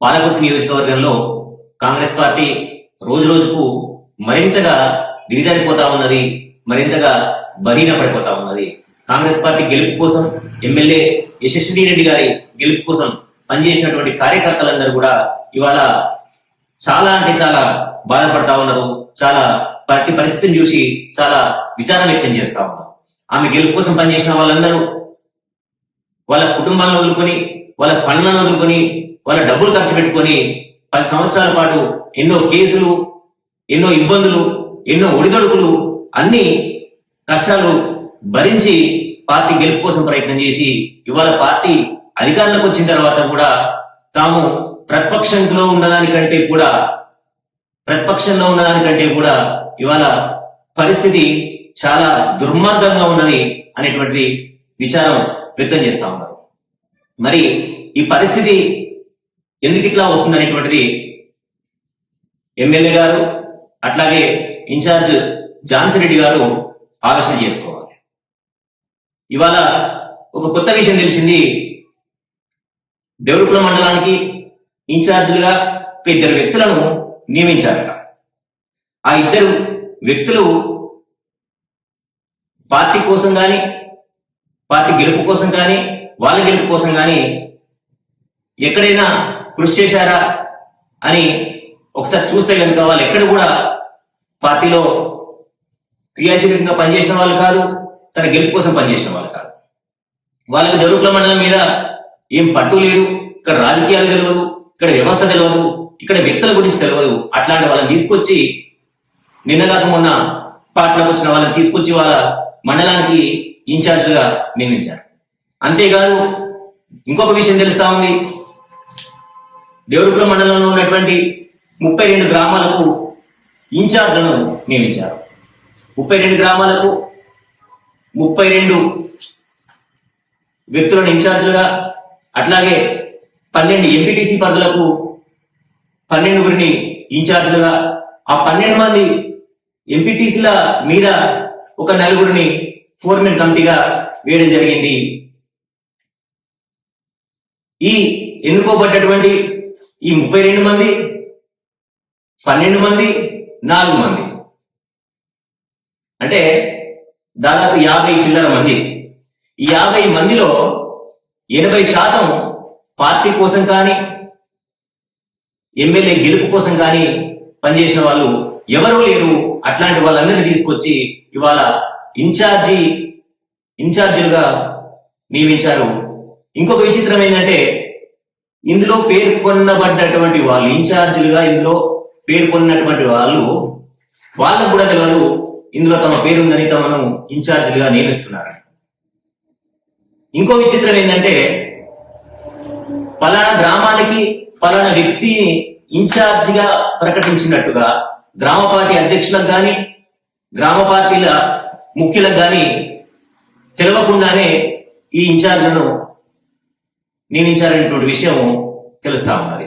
పాలకుర్తి నియోజకవర్గంలో కాంగ్రెస్ పార్టీ రోజు రోజుకు మరింతగా దిగజారిపోతా ఉన్నది మరింతగా బలహీనపడిపోతా ఉన్నది. కాంగ్రెస్ పార్టీ గెలుపు కోసం ఎమ్మెల్యే యశస్వి రెడ్డి గారి గెలుపు కోసం పనిచేసినటువంటి కార్యకర్తలందరూ కూడా ఇవాళ చాలా అంటే చాలా బాధపడతా ఉన్నారు. చాలా పార్టీ పరిస్థితిని చూసి చాలా విచారం వ్యక్తం చేస్తా ఉన్నారు. ఆమె గెలుపు కోసం పనిచేసిన వాళ్ళందరూ వాళ్ళ కుటుంబాలను వదులుకొని వాళ్ళ పనులను వదులుకొని వాళ్ళ డబ్బులు ఖర్చు పెట్టుకొని పది సంవత్సరాల పాటు ఎన్నో కేసులు ఎన్నో ఇబ్బందులు ఎన్నో ఒడిదొడుకులు అన్ని కష్టాలు భరించి పార్టీ గెలుపు కోసం ప్రయత్నం చేసి ఇవాళ పార్టీ అధికారంలోకి వచ్చిన తర్వాత కూడా తాము ప్రతిపక్షంలో ఉన్నదానికంటే కూడా ప్రతిపక్షంలో ఉన్నదానికంటే కూడా ఇవాళ పరిస్థితి చాలా దుర్మార్గంగా ఉన్నది అనేటువంటిది విచారం వ్యక్తం చేస్తా ఉన్నారు. మరి ఈ పరిస్థితి ఎందుకు ఇట్లా వస్తుంది అనేటువంటిది ఎమ్మెల్యే గారు అట్లాగే ఇన్ఛార్జ్ ఝాన్సీ రెడ్డి గారు ఆలోచన చేసుకోవాలి. ఇవాళ ఒక కొత్త విషయం తెలిసింది. దేవరుకుల మండలానికి ఇన్ఛార్జీలుగా ఒక ఇద్దరు వ్యక్తులను నియమించారట. ఆ ఇద్దరు వ్యక్తులు పార్టీ కోసం కానీ పార్టీ గెలుపు కోసం కానీ వాళ్ళ గెలుపు కోసం కానీ ఎక్కడైనా కృషి చేశారా అని ఒకసారి చూస్తే కనుక వాళ్ళు ఎక్కడ కూడా పార్టీలో క్రియాశీలకంగా పనిచేసిన వాళ్ళు కాదు తన గెలుపు కోసం పనిచేసిన వాళ్ళు కాదు. వాళ్ళకి దరుకుల మండలం మీద ఏం పట్టు లేదు ఇక్కడ రాజకీయాలు తెలియదు ఇక్కడ వ్యవస్థ తెలియదు ఇక్కడ వ్యక్తుల గురించి తెలియదు అట్లాంటి వాళ్ళని తీసుకొచ్చి నిన్నగాక మొన్న పాటలకు వచ్చిన వాళ్ళని తీసుకొచ్చి వాళ్ళ మండలానికి ఇన్ఛార్జ్గా నియమించారు. అంతేకాదు ఇంకొక విషయం తెలుస్తా ఉంది. దేవరుకుల మండలంలో ఉన్నటువంటి ముప్పై రెండు గ్రామాలకు ఇన్ఛార్జ్ను నియమించారు. ముప్పై రెండు గ్రామాలకు ముప్పై రెండు వ్యక్తులను ఇన్ఛార్జ్లుగా అట్లాగే పన్నెండు ఎంపీటీసీ పదవులకు పన్నెండుగురిని ఇన్ఛార్జ్లుగా ఆ పన్నెండు మంది ఎంపీటీసీల మీద ఒక నలుగురిని ఫోర్మెన్ కమిటీగా వేయడం జరిగింది. ఈ ఎన్నుకోబడ్డటువంటి ఈ ముప్పై రెండు మంది పన్నెండు మంది నాలుగు మంది. అంటే దాదాపు యాభై చిల్లర మంది. ఈ యాభై మందిలో ఎనభై శాతం పార్టీ కోసం కానీ ఎమ్మెల్యే గెలుపు కోసం కానీ పనిచేసిన వాళ్ళు ఎవరూ లేరు. అట్లాంటి వాళ్ళందరినీ తీసుకొచ్చి ఇవాళ ఇన్ఛార్జి ఇన్ఛార్జీలుగా నియమించారు. ఇంకొక విచిత్రం ఏంటంటే ఇందులో పేర్కొన్నబడ్డటువంటి వాళ్ళు ఇన్ఛార్జీలుగా ఇందులో పేర్కొన్నటువంటి వాళ్ళు వాళ్ళకు కూడా తెలియదు ఇందులో తమ పేరుందని తమను ఇన్ఛార్జీలుగా నియమిస్తున్నారు ఇంకో విచిత్రం ఏంటంటే పలానా గ్రామానికి పలానా వ్యక్తిని ఇన్ఛార్జిగా ప్రకటించినట్టుగా గ్రామ పార్టీ అధ్యక్షులకు కానీ గ్రామ పార్టీల ముఖ్యులకు కానీ తెలవకుండానే ఈ ఇన్ఛార్జ్లను నియమించాలనేటువంటి విషయం తెలుస్తా ఉన్నది